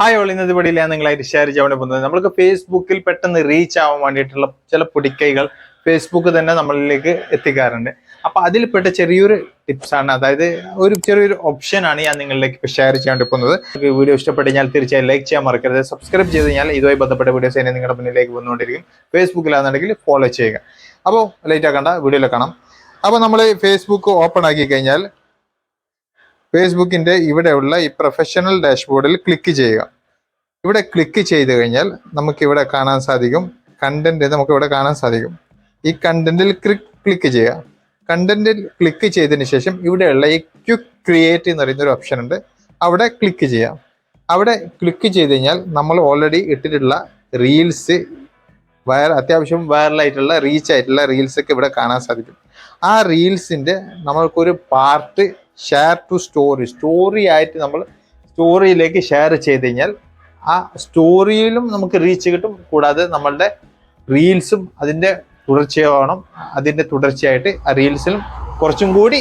Hi all ഇന്നത്തെ പടിയില്ല നിങ്ങളായിട്ട് share ചെയ്യാൻ വേണ്ടി പോകുന്നത് നമ്മൾക്ക് ഫേസ്ബുക്കിൽ പെട്ടെന്ന് റീച്ച് ആവാൻ വേണ്ടിയിട്ടുള്ള ചില പൊടിക്കൈകൾ ഫേസ്ബുക്ക് തന്നെ നമ്മളിലേക്ക് എത്തിക്കാറുണ്ട്. അപ്പൊ അതിൽപ്പെട്ട ചെറിയൊരു ടിപ്സ് ആണ്. അതായത് ഒരു ചെറിയൊരു ഓപ്ഷൻ ആണ് ഞാൻ നിങ്ങളിലേക്ക് ഷെയർ ചെയ്യാൻ പോകുന്നത്. വീഡിയോ ഇഷ്ടപ്പെട്ട് കഴിഞ്ഞാൽ തീർച്ചയായും ലൈക്ക് ചെയ്യാൻ മറക്കരുത്. സബ്സ്ക്രൈബ് ചെയ്ത് കഴിഞ്ഞാൽ ഇതുമായി ബന്ധപ്പെട്ട വീഡിയോസ് തന്നെ നിങ്ങളുടെ മുന്നിലേക്ക് വന്നുകൊണ്ടിരിക്കും. ഫേസ്ബുക്കിലാണെന്നുണ്ടെങ്കിൽ ഫോളോ ചെയ്യുക. അപ്പോൾ ലൈറ്റ് ആക്കണ്ട വീഡിയോയിൽ കാണാം. അപ്പോൾ നമ്മൾ ഫേസ്ബുക്ക് ഓപ്പൺ ആക്കി കഴിഞ്ഞാൽ ഫേസ്ബുക്കിന്റെ ഇവിടെയുള്ള ഈ പ്രൊഫഷണൽ ഡാഷ്ബോർഡിൽ ക്ലിക്ക് ചെയ്യുക. ഇവിടെ ക്ലിക്ക് ചെയ്ത് കഴിഞ്ഞാൽ നമുക്കിവിടെ കാണാൻ സാധിക്കും. കണ്ടന്റ് നമുക്ക് ഇവിടെ കാണാൻ സാധിക്കും. ഈ കണ്ടന്റിൽ ക്ലിക്ക് ചെയ്യുക. കണ്ടന്റിൽ ക്ലിക്ക് ചെയ്തതിന് ശേഷം ഇവിടെയുള്ള ഈ ക്വിക്ക് ക്രിയേറ്റ് എന്ന് പറയുന്ന ഒരു ഓപ്ഷൻ ഉണ്ട്. അവിടെ ക്ലിക്ക് ചെയ്യാം അവിടെ ക്ലിക്ക് ചെയ്ത് കഴിഞ്ഞാൽ നമ്മൾ ഓൾറെഡി ഇട്ടിട്ടുള്ള റീൽസ് വയർ അത്യാവശ്യം വൈറലായിട്ടുള്ള റീച്ച് ആയിട്ടുള്ള റീൽസൊക്കെ ഇവിടെ കാണാൻ സാധിക്കും. ആ റീൽസിന്റെ നമ്മൾക്കൊരു part share to story story ആയിട്ട് നമ്മൾ സ്റ്റോറിയിലേക്ക് ഷെയർ ചെയ്ത് കഴിഞ്ഞാൽ ആ സ്റ്റോറിയിലും നമുക്ക് റീച്ച് കിട്ടും. കൂടാതെ നമ്മളുടെ റീൽസും അതിന്റെ തുടർച്ചയാവണം അതിന്റെ തുടർച്ചയായിട്ട് ആ റീൽസിലും കുറച്ചും കൂടി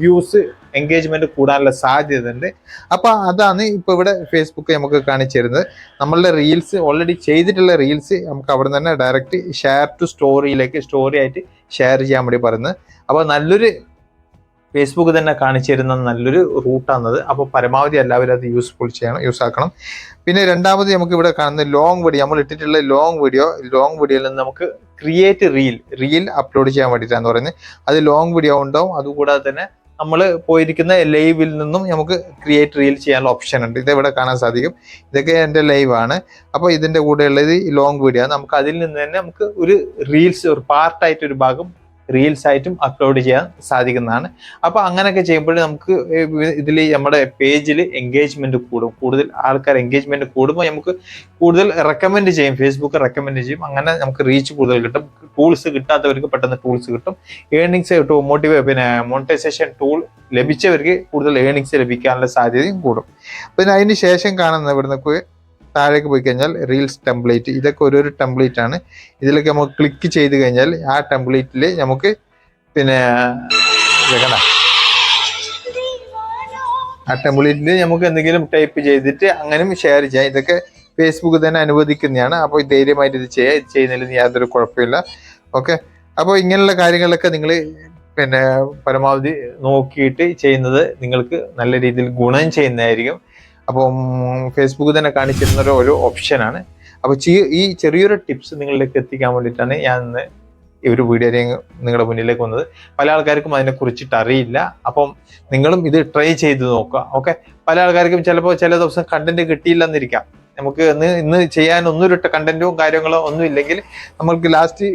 വ്യൂസ് എൻഗേജ്മെന്റ് കൂടാനുള്ള സാധ്യത ഉണ്ട്. അപ്പോൾ അതാണ് ഇപ്പോൾ ഇവിടെ ഫേസ്ബുക്ക് നമുക്ക് കാണിച്ചു തരുന്നത്. നമ്മളുടെ റീൽസ് ഓൾറെഡി ചെയ്തിട്ടുള്ള റീൽസ് നമുക്ക് അവിടെ തന്നെ ഡയറക്റ്റ് ഷെയർ ടു സ്റ്റോറിയിലേക്ക് സ്റ്റോറി ആയിട്ട് ഷെയർ ചെയ്യാൻ വേണ്ടി പറയുന്നത്. അപ്പോൾ നല്ലൊരു ഫേസ്ബുക്ക് തന്നെ കാണിച്ചു തരുന്ന നല്ലൊരു റൂട്ടാണത് അപ്പോൾ പരമാവധി എല്ലാവരും അത് യൂസ്ഫുൾ ചെയ്യണം യൂസ് ആക്കണം. പിന്നെ രണ്ടാമത് നമുക്ക് ഇവിടെ കാണുന്ന ലോങ് വീഡിയോ നമ്മൾ ഇട്ടിട്ടുള്ള ലോങ് വീഡിയോ ലോങ് വീഡിയോയിൽ നിന്ന് നമുക്ക് ക്രിയേറ്റ് റീൽ റീൽ അപ്ലോഡ് ചെയ്യാൻ വേണ്ടിയിട്ടാണ് പറയുന്നത്. അത് ലോങ് വീഡിയോ ഉണ്ടാവും. അതുകൂടാതെ തന്നെ നമ്മൾ പോയിരിക്കുന്ന ലൈവിൽ നിന്നും നമുക്ക് ക്രിയേറ്റ് റീൽ ചെയ്യാനുള്ള ഓപ്ഷൻ ഉണ്ട്. ഇത് ഇവിടെ കാണാൻ സാധിക്കും. ഇതൊക്കെ എന്റെ ലൈവാണ് അപ്പോൾ ഇതിന്റെ കൂടെയുള്ളത് ലോങ് വീഡിയോ നമുക്ക് അതിൽ നിന്ന് തന്നെ നമുക്ക് ഒരു റീൽസ് ഒരു പാർട്ടായിട്ട് ഒരു ഭാഗം റീൽസ് ആയിട്ടും അപ്ലോഡ് ചെയ്യാൻ സാധിക്കുന്നതാണ്. അപ്പോൾ അങ്ങനെയൊക്കെ ചെയ്യുമ്പോൾ നമുക്ക് ഇതിൽ നമ്മുടെ പേജിൽ എൻഗേജ്മെന്റ് കൂടും. കൂടുതൽ ആൾക്കാർ എൻഗേജ്മെന്റ് കൂടുമ്പോൾ നമുക്ക് കൂടുതൽ റെക്കമെൻഡ് ചെയ്യും. ഫേസ്ബുക്ക് റെക്കമെൻഡ് ചെയ്യും. അങ്ങനെ നമുക്ക് റീച്ച് കൂടുതൽ കിട്ടും. ടൂൾസ് കിട്ടാത്തവർക്ക് പെട്ടെന്ന് ടൂൾസ് കിട്ടും. ഏണിങ്സ് കിട്ടും മോട്ടിവേ പിന്നെ മോണിറ്റൈസേഷൻ ടൂൾ ലഭിച്ചവർക്ക് കൂടുതൽ ഏണിങ്സ് ലഭിക്കാനുള്ള സാധ്യതയും കൂടും. പിന്നെ അതിന് ശേഷം കാണുന്ന ഇവിടുന്ന് താഴേക്ക് പോയി കഴിഞ്ഞാൽ റീൽസ് ടെംപ്ലേറ്റ് ഇതൊക്കെ ഒരു ടെംപ്ലേറ്റ് ആണ്. ഇതിലൊക്കെ നമുക്ക് ക്ലിക്ക് ചെയ്ത് കഴിഞ്ഞാൽ ആ ടെംപ്ലേറ്റിൽ നമുക്ക് പിന്നെ ഇതൊക്കെ ആ ടെംപ്ലേറ്റിൽ നമുക്ക് എന്തെങ്കിലും ടൈപ്പ് ചെയ്തിട്ട് അങ്ങനെയും ഷെയർ ചെയ്യാം. ഇതൊക്കെ ഫേസ്ബുക്ക് തന്നെ അനുവദിക്കുന്നതാണ്. അപ്പോൾ ധൈര്യമായിട്ട് ഇത് ചെയ്യാം. ഇത് ചെയ്യുന്നതിൽ യാതൊരു കുഴപ്പമില്ല. ഓക്കെ അപ്പോൾ ഇങ്ങനെയുള്ള കാര്യങ്ങളൊക്കെ നിങ്ങൾ പിന്നെ പരമാവധി നോക്കിയിട്ട് ചെയ്യുന്നത് നിങ്ങൾക്ക് നല്ല രീതിയിൽ ഗുണം ചെയ്യുന്നതായിരിക്കും. അപ്പം ഫേസ്ബുക്ക് തന്നെ കാണിച്ചിരുന്ന ഒരു ഓപ്ഷനാണ് അപ്പോൾ ഈ ചെറിയൊരു ടിപ്സ് നിങ്ങളിലേക്ക് എത്തിക്കാൻ വേണ്ടിയിട്ടാണ് ഞാൻ ഇന്ന് ഈ ഒരു വീഡിയോ നിങ്ങളുടെ മുന്നിലേക്ക് വന്നത്. പല ആൾക്കാർക്കും അതിനെ കുറിച്ചിട്ട് അറിയില്ല. അപ്പം നിങ്ങളും ഇത് ട്രൈ ചെയ്ത് നോക്കുക ഓക്കെ പല ആൾക്കാർക്കും ചിലപ്പോൾ ചില ദിവസം കണ്ടന്റ് കിട്ടിയില്ലെന്നിരിക്കാം. നമുക്ക് ഇന്ന് ഇന്ന് ചെയ്യാൻ ഒന്നുമിട്ട കണ്ടന്റും കാര്യങ്ങളോ ഒന്നും ഇല്ലെങ്കിൽ നമ്മൾക്ക് ലാസ്റ്റ്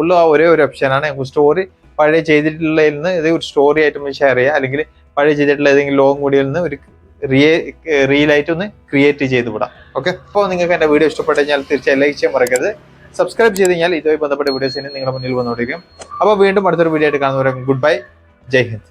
ഉള്ള ഒരേ ഒരു ഓപ്ഷനാണ് നമുക്ക് സ്റ്റോറി പഴയ ചെയ്തിട്ടുള്ളതിൽ നിന്ന് ഇത് ഒരു സ്റ്റോറി ആയിട്ട് ഷെയർ ചെയ്യുക അല്ലെങ്കിൽ പഴയ ചെയ്തിട്ടുള്ള ഏതെങ്കിലും ലോങ് കൂടിയിൽ നിന്ന് ഒരു റിയേ റീലായിട്ട് ഒന്ന് ക്രിയേറ്റ് ചെയ്ത് വിടാം. ഓക്കെ അപ്പോൾ നിങ്ങൾക്ക് എന്റെ വീഡിയോ ഇഷ്ടപ്പെട്ടു കഴിഞ്ഞാൽ തീർച്ചയായും ലൈക്ക് ചെയ്യാൻ മറക്കരുത്. സബ്സ്ക്രൈബ് ചെയ്ത് കഴിഞ്ഞാൽ ഇതുമായി ബന്ധപ്പെട്ട വീഡിയോസിന് നിങ്ങളുടെ മുന്നിൽ വന്നുകൊണ്ടിരിക്കും. അപ്പോൾ വീണ്ടും അടുത്തൊരു വീഡിയോ ആയിട്ട് കാണുന്നവരെ ഗുഡ് ബൈ ജയ് ഹിന്ദ്.